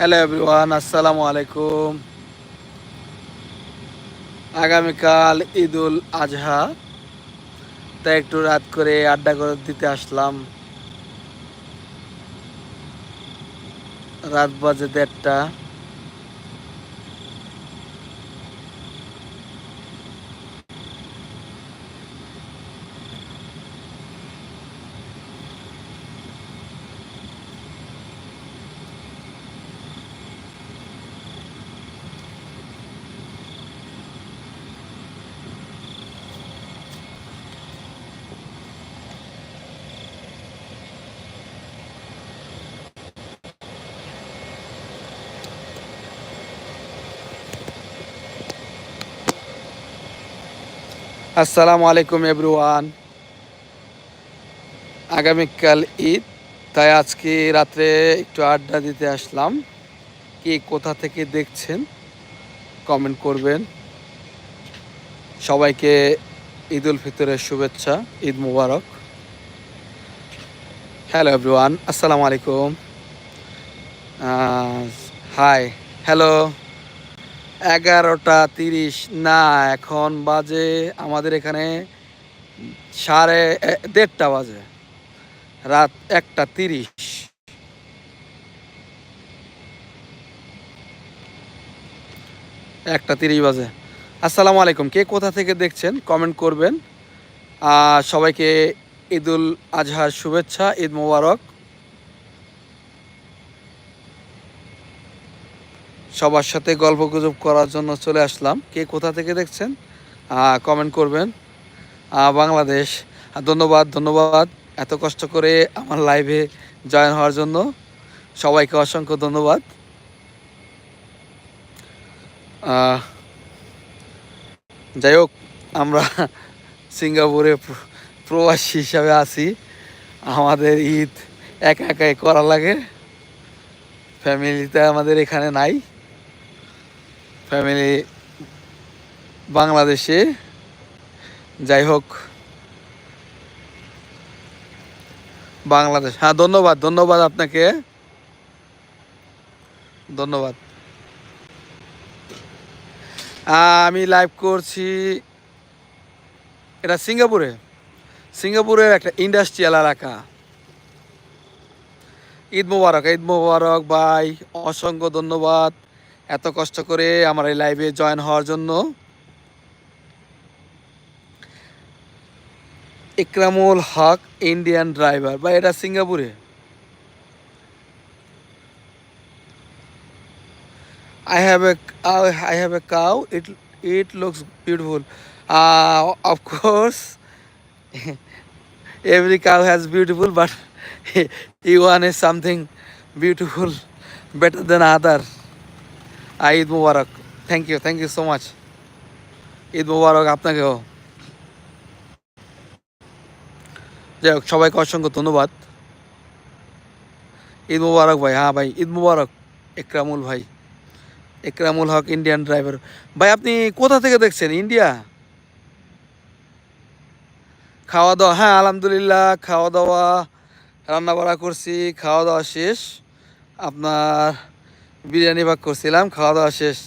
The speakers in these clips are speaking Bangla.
হ্যালো এভরিওয়ান আসসালামু আলাইকুম আগামীকাল ঈদুল আজহা। তাই একটু রাত করে আড্ডা করে দিতে আসলাম। রাত বাজে দেড়টা। আসসালামু আলাইকুম এভরিওয়ান। আগামীকাল ঈদ, তাই আজকে রাত্রে একটু আড্ডা দিতে আসলাম। কি কোথা থেকে দেখছেন, কমেন্ট করবেন। সবাইকে ঈদ উল ফিতরের শুভেচ্ছা, ঈদ মুবারক। হ্যালো এভরিওয়ান, আসসালামু আলাইকুম। Hi, hello. এগারোটা তিরিশ। না, এখন বাজে আমাদের এখানে সাড়ে দেড়টা বাজে। রাত একটা তিরিশ। একটা তিরিশ বাজে। আসসালামু আলাইকুম। কে কোথা থেকে দেখছেন, কমেন্ট করবেন। সবাইকে ঈদুল আজহার শুভেচ্ছা, ঈদ মোবারক। সবার সাথে গল্প গুজব করার জন্য চলে আসলাম। কে কোথা থেকে দেখছেন? কমেন্ট করবেন। বাংলাদেশ। ধন্যবাদ ধন্যবাদ। এত কষ্ট করে আমার লাইভে জয়েন হওয়ার জন্য সবাইকে অসংখ্য ধন্যবাদ। যাই হোক, আমরা সিঙ্গাপুরে প্রবাসী হিসাবে আছি। আমাদের ঈদ একা একাই করা লাগে। ফ্যামিলিতে আমাদের এখানে নাই। ফ্যামিলি বাংলাদেশে। যাই হোক। বাংলাদেশ। হ্যাঁ ধন্যবাদ ধন্যবাদ আপনাকে। ধন্যবাদ। আমি লাইভ করছি এটা সিঙ্গাপুরে। সিঙ্গাপুরের একটা ইন্ডাস্ট্রিয়াল এলাকা। ঈদ মুবারক, ঈদ মোবারক ভাই, অসংখ্য ধন্যবাদ। এত কষ্ট করে আমার এই লাইভে জয়েন হওয়ার জন্য। ইকরামুল হক ইন্ডিয়ান ড্রাইভার বা এটা সিঙ্গাপুরে। I have a I have a cow it it looks beautiful of course every cow has beautiful but you one is something beautiful better than other Eid Mubarak. Thank you, thank you so much. Eid মুবারক আপনাকেও। যাই হোক সবাইকে অসংখ্য ধন্যবাদ। ঈদ মুবারক ভাই হ্যাঁ ভাই ঈদ মুবারক একরামুল ভাই। একরামুল হক ইন্ডিয়ান ড্রাইভার ভাই আপনি কোথা থেকে দেখছেন? ইন্ডিয়া খাওয়া দাওয়া হ্যাঁ আলহামদুলিল্লাহ খাওয়া দাওয়া রান্না করছি খাওয়া দাওয়া শেষ। আপনার বিরিয়ানি ভাগ করছিলাম, খাওয়া দাওয়া শেষ।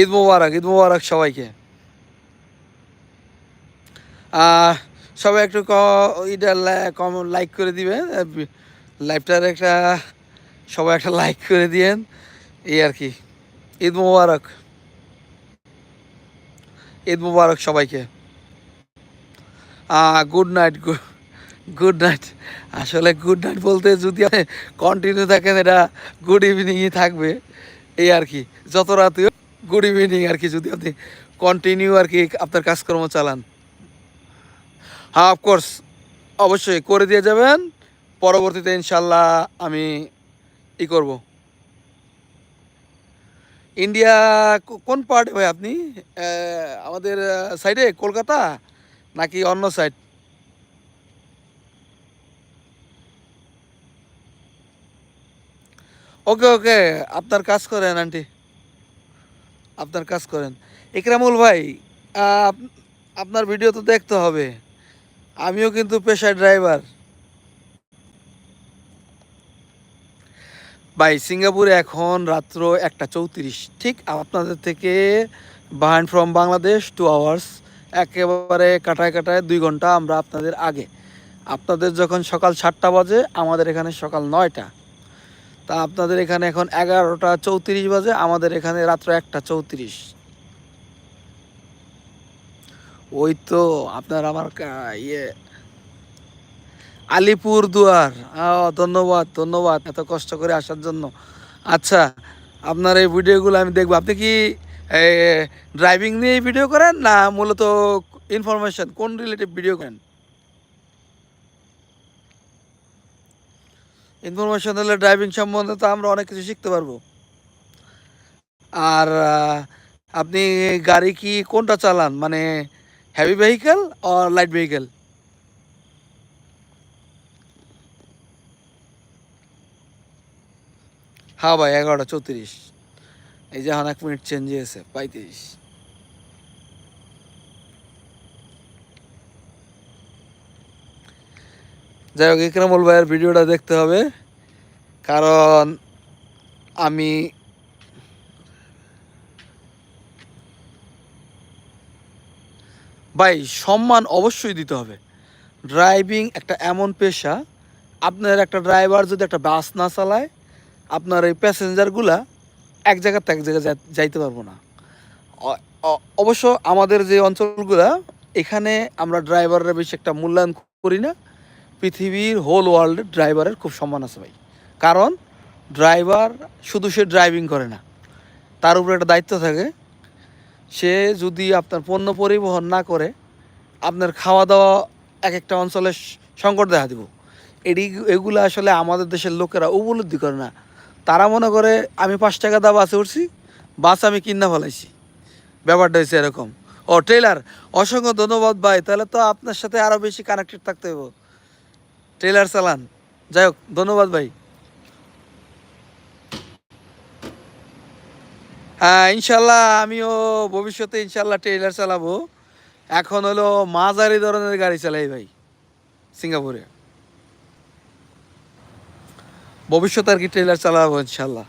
ঈদ মুবারক ঈদ মুবারক সবাইকে। সবাই একটু কম লাইক করে দিবেন লাইভটার একটা সবাই একটা লাইক করে দিয়েন, এই আর কি। ঈদ মুবারক। ঈদ মুবারক সবাইকে। গুড নাইট গুড নাইট আসলে গুড নাইট বলতে যদি আপনি কন্টিনিউ থাকেন, এটা গুড ইভিনিংই থাকবে। এই আর কি, যত রাতে গুড ইভিনিং আর কি, যদি আপনি কন্টিনিউ আর কি আপনার কাজকর্ম চালান। হ্যাঁ অফকোর্স অবশ্যই করে দিয়ে যাবেন। পরবর্তীতে ইনশাল্লাহ আমি ই করব। ইন্ডিয়া কোন পার্টে ভাই আপনি? আমাদের সাইডে কলকাতা? নাকি অন্য সাইড ওকে ওকে, আপনার কাজ করেন, আন্টি। আপনার কাজ করেন। ইকরামুল ভাই, আপ- আপনার ভিডিও তো দেখতে হবে। আমিও কিন্তু পেশায় ড্রাইভার। ভাই, সিঙ্গাপুরে এখন রাত্র একটা চৌত্রিশ। ঠিক আপনাদের থেকে বাহান ফ্রম বাংলাদেশ টু আওয়ার্স একেবারে কাটায় কাটায় দুই ঘণ্টা আমরা আপনাদের আগে। আপনাদের যখন সকাল সাতটা বাজে, আমাদের এখানে সকাল নয়টা। তা আপনাদের এখানে এখন এগারোটা চৌত্রিশ বাজে, আমাদের এখানে রাত্র একটা চৌত্রিশ। ওই তো আপনার আমার ইয়ে আলিপুর দুয়ার। ধন্যবাদ ধন্যবাদ এত কষ্ট করে আসার জন্য। আচ্ছা আপনার এই ভিডিওগুলো আমি দেখব। আপনি কি ড্রাইভিং নিয়ে ভিডিও করেন না মূলত ইনফরমেশন কোন রিলেটিভ ভিডিও করেন? ইনফরমেশন হলে ড্রাইভিং সম্বন্ধে তো আমরা অনেক কিছু শিখতে পারব। আর আপনি গাড়ি কি কোনটা চালান? মানে হেভি ভেহিকেল আর লাইট ভেহিকেল হ্যাঁ ভাই, এগারোটা, চৌত্রিশ। এই যে এখন এক মিনিট চেঞ্জ হয়েছে, পঁয়ত্রিশ। যাই হোক, ইকরামুল ভাইয়ের ভিডিওটা দেখতে হবে। কারণ আমি ভাই, সম্মান অবশ্যই দিতে হবে। ড্রাইভিং একটা এমন পেশা, আপনার একটা ড্রাইভার যদি একটা বাস না চালায়, আপনার এই প্যাসেঞ্জারগুলা এক জায়গা থেকে এক জায়গায় যাইতে পারব না। অবশ্য আমাদের যে অঞ্চলগুলা, এখানে আমরা ড্রাইভাররা বেশি একটা মূল্যায়ন করি না। পৃথিবীর হোল ওয়ার্ল্ডের ড্রাইভারের খুব সম্মান আছে ভাই। কারণ ড্রাইভার শুধু সে ড্রাইভিং করে না, তার উপরে একটা দায়িত্ব থাকে। সে যদি আপনার পণ্য পরিবহন না করে, আপনার খাওয়া দাওয়া এক একটা অঞ্চলে সংকট দেখা দিব। এডি, এগুলো আসলে আমাদের দেশের লোকেরা উপলব্ধি করে না। তারা মনে করে, আমি পাঁচ টাকা দা বাসে উঠছি, বাস আমি কিনা ফেলাইছি। ব্যাপারটা হয়েছে এরকম। ও ট্রেলার অসংখ্য ধন্যবাদ ভাই। তাহলে তো আপনার সাথে আরও বেশি কানেক্টেড থাকতে হবে ট্রেলার চালান। যাই হোক, ধন্যবাদ ভাই। হ্যাঁ ইনশাল্লাহ আমিও ভবিষ্যতে ইনশাল্লাহ ট্রেলার চালাবো। এখন হলো মাঝারি ধরনের গাড়ি চালাই ভাই, সিঙ্গাপুরে। ভবিষ্যতে আর কি ট্রেলার চালাবো ইনশাল্লাহ।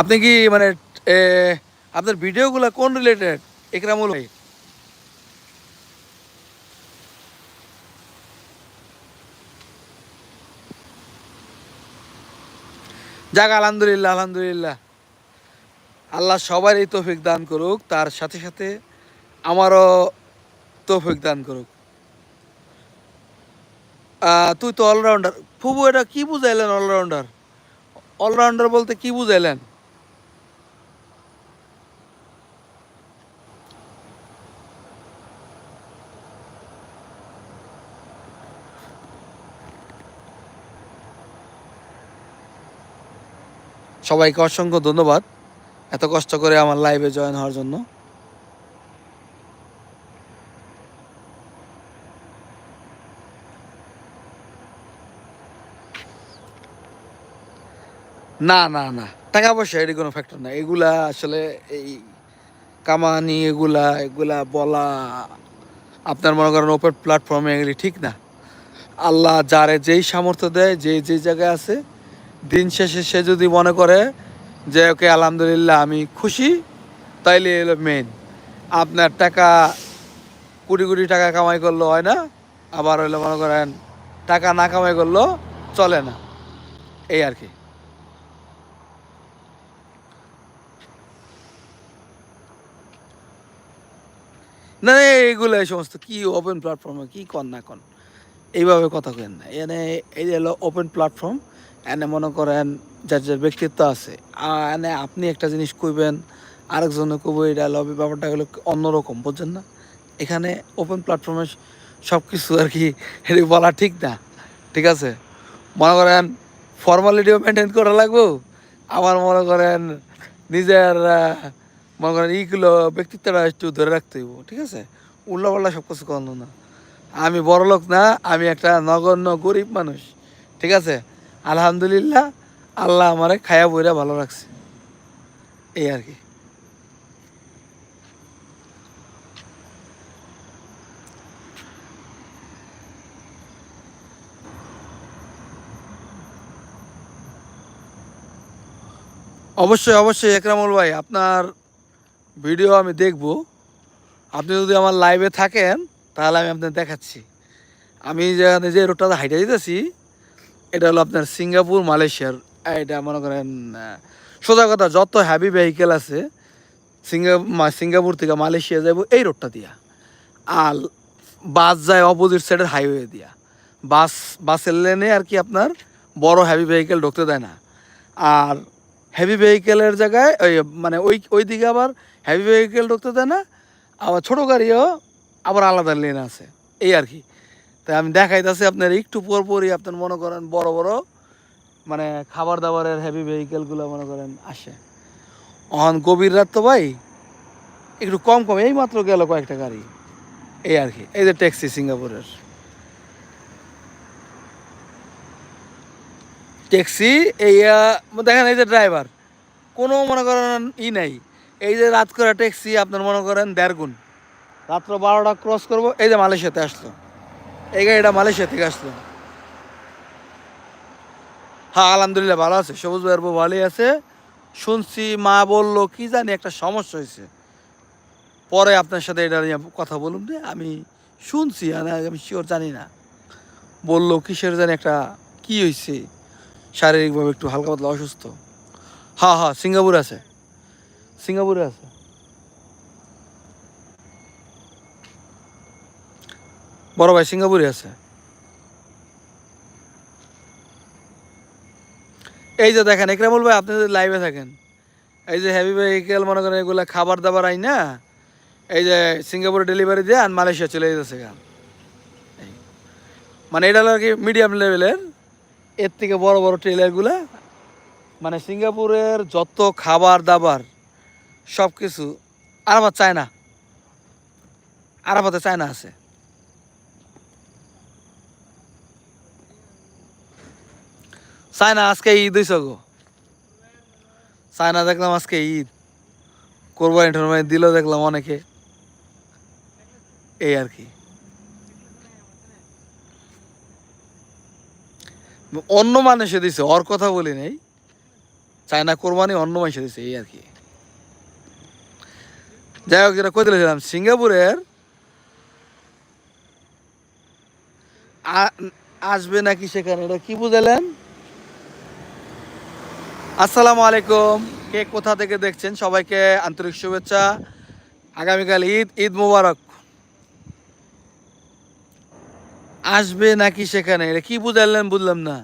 আপনি কি মানে আপনার ভিডিওগুলো কোন রিলেটেড একরামুল ভাই। যাক, আলহামদুলিল্লাহ আলহামদুলিল্লাহ। আল্লাহ সবার এই তৌফিক দান করুক, তার সাথে সাথে আমারও তৌফিক দান করুক। তুই তো অলরাউন্ডার ফুবু, এটা কি বুঝাইলেন অলরাউন্ডার অলরাউন্ডার বলতে কি বুঝাইলেন? সবাইকে অসংখ্য ধন্যবাদ। এত কষ্ট করে আমার লাইভে জয়েন হওয়ার জন্য। না না না, টাকা পয়সা এটি কোনো ফ্যাক্টর না এগুলা আসলে এই কামানি, এগুলা এগুলা বলা, আপনার মনে করেন ওপেন প্ল্যাটফর্মে এগুলি ঠিক না। আল্লাহ যারে যেই সামর্থ্য দেয়, যে যেই জায়গায় আছে দিন শেষে সে যদি মনে করে যে ওকে আলহামদুলিল্লাহ আমি খুশি তাইলে এলো মেন আপনার টাকা কোটি কোটি টাকা কামাই করল হয় না? আবার হইল মনে করেন টাকা না কামাই করল চলে না। এই আর কি। না, এইগুলো এই সমস্ত কি ওপেন প্ল্যাটফর্মে কি কন না কন এইভাবে কথা কেন না। এনে এই হলো ওপেন প্ল্যাটফর্ম এনে মনে করেন যার যার ব্যক্তিত্ব আছে এনে আপনি একটা জিনিস কইবেন আরেকজনে কইব এটা হলো ব্যাপারটা হলো অন্যরকম, বুঝছেন না? এখানে ওপেন প্ল্যাটফর্মে সব কিছু আর কি, এটা বলা ঠিক না, ঠিক আছে? মনে করেন ফর্মালিটিও মেনটেন করা লাগবো, আবার মনে করেন নিজের মনে করেন এইগুলো ব্যক্তিত্বটা একটু ধরে রাখতে হইব, ঠিক আছে? উল্লাপাল্লা সব কিছু করানো না। আমি বড় লোক না, আমি একটা নগণ্য, গরিব মানুষ। ঠিক আছে? আলহামদুলিল্লাহ, আল্লাহ আমারে খায়া বইরা ভালো রাখছে। এই আর কি। অবশ্যই অবশ্যই, একরামুল ভাই, আপনার ভিডিও আমি দেখব। আপনি যদি আমার লাইভে থাকেন তাহলে আমি আপনার দেখাচ্ছি। আমি যেখানে যে রোডটাতে হাইটে যেতেছি, এটা হলো আপনার সিঙ্গাপুর, মালয়েশিয়ার এটা মনে করেন সোজা কথা, যত হ্যাভি ভেহিকেল আছে, সিঙ্গা সিঙ্গাপুর থেকে মালয়েশিয়া যাব এই রোডটা দিয়া। আর বাস যায় অপোজিট সাইডের হাইওয়ে দিয়া। বাস, বাসের লেনে আর কি আপনার বড় হ্যাভি ভেহিকেল ঢুকতে দেয় না। আর হ্যাভি ভেহিকেলের জায়গায়, ওই মানে ওই ওই দিকে আবার হ্যাভি ভেহিকেল ঢুকতে দেয় না। আবার ছোটো গাড়িও আবার আলাদা লেন আছে। এই আর কি। তাই আমি দেখাইতেছি আপনার একটু পর পরই আপনার মনে করেন বড় বড় মানে খাবার দাবারের হেভি ভেহিকেলগুলো মনে করেন আসে। অহন গভীর রাত তো ভাই, একটু কম কম, এই মাত্র গেল কয়েকটা গাড়ি। এই আর কি, এই যে ট্যাক্সি সিঙ্গাপুরের। ট্যাক্সি এই দেখেন এই যে ড্রাইভার কোনো মনে করেন ই নাই। এই যে রাত করে ট্যাক্সি আপনার মনে করেন দেড় গুণ। রাত্র বারোটা ক্রস করব, এই যে মালয়েশিয়াতে আসলো। এই গাড়িটা মালয়েশিয়া থেকে আসলো। হ্যাঁ আলহামদুলিল্লাহ ভালো আছে। সবুজ ভাইয়ের বউ ভালোই আছে। শুনছি মা বলল, কি জানি একটা সমস্যা হয়েছে। পরে আপনার সাথে এটা নিয়ে কথা বলুন রে, আমি শুনছি আমি শিওর জানি না। বলল, কিসের জানি একটা কি হয়েছে? শারীরিকভাবে একটু হালকা পাতলা অসুস্থ। হ্যাঁ হ্যাঁ সিঙ্গাপুরে আছে। সিঙ্গাপুরে আছে। বড় ভাই সিঙ্গাপুরে আছে। এই যে দেখেন, একরামুল ভাই, আপনি যদি লাইভে থাকেন, এই যে হেভি ভেহিকেল মনে করেন এগুলা খাবার দাবার আই না, এই যে সিঙ্গাপুরে ডেলিভারি দিয়ে আর মালয়েশিয়া চলে যেতেছে গা। এই। মানে এটা হলো আর কি মিডিয়াম লেভেলের এর থেকে বড় বড় ট্রেলারগুলা মানে সিঙ্গাপুরের যত খাবার দাবার সব কিছু আরাফাত চায়না, আরাফাতে চায়না আছে। চায়না আজকে ঈদ হইছ গো। চায়না দেখলাম আজকে ঈদ। কোরবানি টোরবানি দিল দেখলাম অনেকে। এই আর কি। অন্য মানুষে দিছে, ওর কথা বলি নাই। চায়না কোরবানি অন্য মানুষে দিছে, এই আর কি। যাই হোক, যেটা কই দিয়েছিলাম সিঙ্গাপুরের আসবে নাকি সেখানে, এটা কি বুঝালেন আসসালামু আলাইকুম। কে কোথা থেকে দেখছেন? সবাইকে আন্তরিক শুভেচ্ছা। আগামীকাল ঈদ ঈদ মুবারক। আসবে নাকি সেখানে? এটা কি বুঝালেন, বুঝলাম না।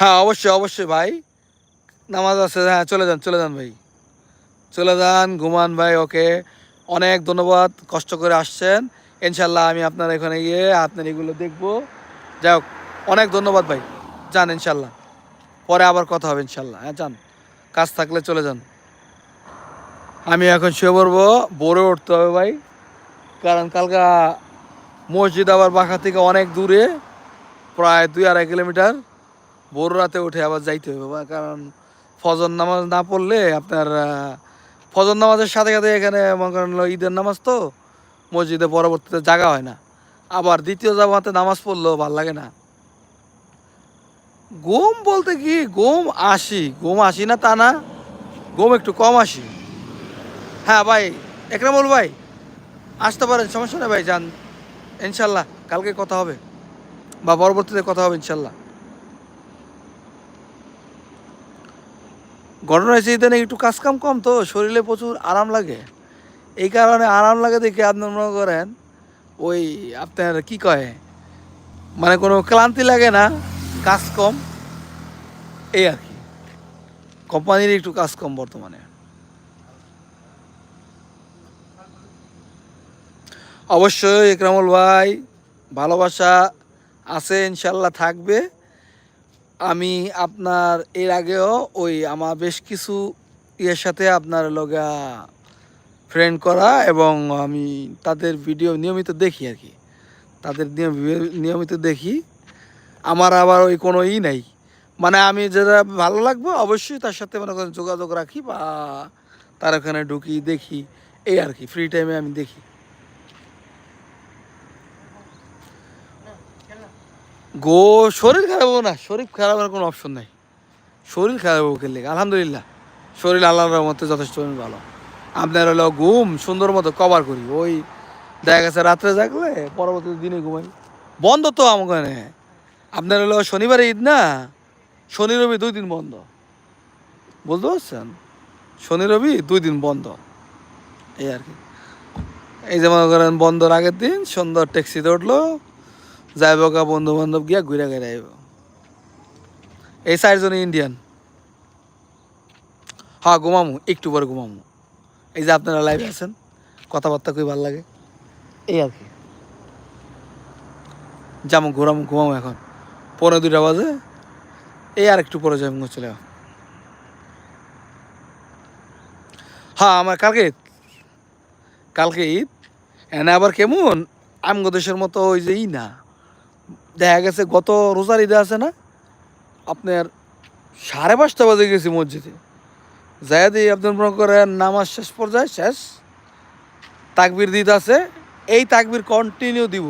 হ্যাঁ অবশ্যই অবশ্যই ভাই। নামাজ আছে হ্যাঁ চলে যান চলে যান ভাই। চলে যান, ঘুমান ভাই, ওকে। অনেক ধন্যবাদ, কষ্ট করে আসছেন। ইনশাল্লাহ আমি আপনার এখানে গিয়ে আপনার এগুলো দেখব। যাই হোক, অনেক ধন্যবাদ ভাই। যান ইনশাল্লাহ। পরে আবার কথা হবে ইনশাল্লাহ। হ্যাঁ যান। কাজ থাকলে চলে যান। আমি এখন শুয়ে পড়ব। ভোরে উঠতে হবে ভাই। কারণ কালকা মসজিদ আবার বাঁকা থেকে অনেক দূরে, প্রায় দুই আড়াই কিলোমিটার। ভোর রাতে উঠে আবার যাইতে হবে কারণ ফজর নামাজ না পড়লে আপনার ফজর নামাজের সাথে সাথে এখানে মনে করেন ঈদের নামাজ তো, মসজিদে পরবর্তীতে জাগা হয় না। আবার দ্বিতীয় জামাতে নামাজ পড়লেও ভালো লাগে না। ঘুম বলতে কি, ঘুম আসি ঘুম আসি না তা না, ঘুম একটু কম আসি। হ্যাঁ ভাই, একরামুল ভাই, আসতে পারেন, সমস্যা নেই ভাই, যান। ইনশাল্লাহ, কালকে কথা হবে, বা পরবর্তীতে কথা হবে ইনশাল্লাহ। ঘটনা হয়েছে ইদানিং একটু কাজ কাম কম তো, শরীরে প্রচুর আরাম লাগে। এই কারণে আরাম লাগে দেখে আপনার মনে করেন, ওই আপনার কি কয় মানে কোনো ক্লান্তি লাগে না, কাজ কম, এই আর কি। কোম্পানির একটু কাজ কম বর্তমানে। অবশ্যই একরামুল ভাই, ভালোবাসা আছে, ইনশাল্লাহ থাকবে। আমি আপনার এর আগেও ওই আমার বেশ কিছু ইয়ের সাথে আপনার লগা ফ্রেন্ড করা এবং আমি তাদের ভিডিও নিয়মিত দেখি আর কি। তাদের নিয়ম- নিয়মিত দেখি। আমার আবার ওই কোনো ই নাই। মানে আমি যেটা ভালো লাগবে অবশ্যই তার সাথে মনে করেন যোগাযোগ রাখি বা তার ওখানে ঢুকি দেখি। এই আর কি ফ্রি টাইমে আমি দেখি। গো, শরীর খারাপ না। শরীর খারাপের কোনো অপশন নাই। শরীর খারাপ হব খেললে আলহামদুলিল্লাহ। শরীর আল্লাহর রহমতে যথেষ্ট ভালো। আপনার হলো ঘুম, সুন্দর মতো কভার করি। ওই দেখা গেছে রাত্রে জাগলে পরবর্তী দিনে ঘুমাই। বন্ধ তো ওখানে আপনার হলো শনিবারে ঈদ না? শনি, রবি দুই দিন বন্ধ। বুঝতে পারছেন? শনি, রবি দুই দিন বন্ধ। এই আর কি। এই যে মনে করেন বন্ধর আগের দিন সুন্দর ট্যাক্সিতে উঠল যাইব কা বন্ধু বান্ধব গিয়া ঘুরে ঘুরে আইব। এই চারজনে ইন্ডিয়ান হ্যাঁ ঘুমামু একটু পরে ঘুমামু। এই যে আপনারা লাইভে আছেন কথাবার্তা খুবই ভালো লাগে? এই আর কি। যাব ঘুরামু ঘুমামু এখন। পনেরো দুইটা বাজে। এই আর একটু পরে যাব চলে। হ্যাঁ আমার কালকে ঈদ। কালকে ঈদ। এনে আবার কেমন? আমগো দেশের মতো ওই যে ই না। দেখা গেছে গত রোজার ঈদে আছে না? আপনার সাড়ে পাঁচটা বাজে গেছি মসজিদে। যাই দিয়ে আপনার মনে করেন নামাজ শেষ পর্যায়ে শেষ, তাকবির দিতে আছে, এই তাকবির কন্টিনিউ দিব।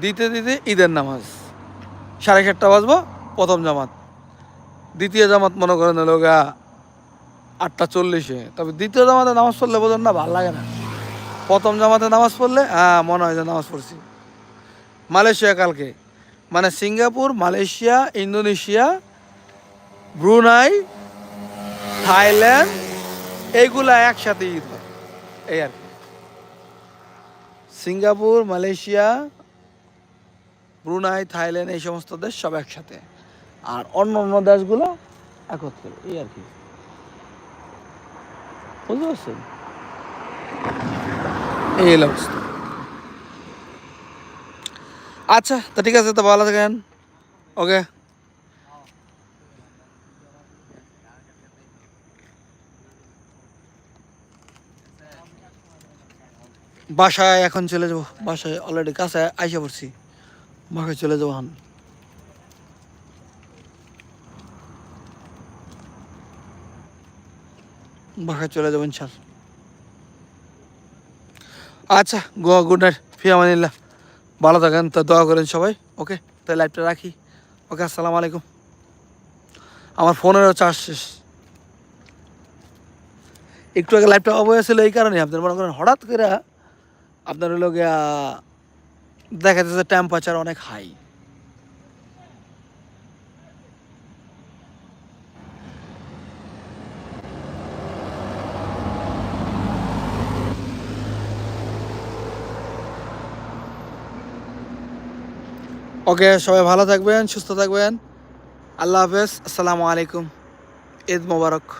দিতে দিতে ঈদের নামাজ। সাড়ে সাতটা বাজবো, প্রথম জামাত। দ্বিতীয় জামাত মনে করেন হলো গা আটটা চল্লিশে। তবে দ্বিতীয় জামাতে নামাজ পড়লে বোঝেন না, ভালো লাগে না। প্রথম জামাতে নামাজ পড়লে হ্যাঁ মনে হয় যে নামাজ পড়ছি। মালয়েশিয়া কালকে। মানে Singapore, Malaysia, Indonesia, Brunei, Thailand, এইগুলা একসাথে ঈদ হয়। এই আর কি। সিঙ্গাপুর, মালয়েশিয়া, ব্রুনাই, থাইল্যান্ড এই সমস্ত দেশ সব একসাথে। আর অন্য অন্য দেশগুলো একত্রে। এই আর কি। বুঝতে পারছেন? এই অবস্থা। আচ্ছা তা ঠিক আছে, তো ভালো থাকেন ওকে। বাসায় এখন চলে যাব, বাসায় অলরেডি কাছে আইসে পড়ছি। বাসায় চলে যাব এখন। বাসায় চলে যাব ইনশাল আচ্ছা গো গুড নাইট ফি আমানিল্লাহ ভালো থাকেন, তা দোয়া করেন সবাই। ওকে তাই লাইভটা রাখি। ওকে আসসালামু আলাইকুম। আমার ফোনেরও চার্জ শেষ। একটু আগে লাইভটা হয়েছিল এই কারণে আপনার, মনে করেন হঠাৎ করে আপনার হলো গিয়া দেখা যাচ্ছে টেম্পারেচার অনেক হাই ওকে সবাই ভালো থাকবেন সুস্থ থাকবেন। আল্লাহ হাফেজ আসসালামু আলাইকুম। ঈদ মোবারক।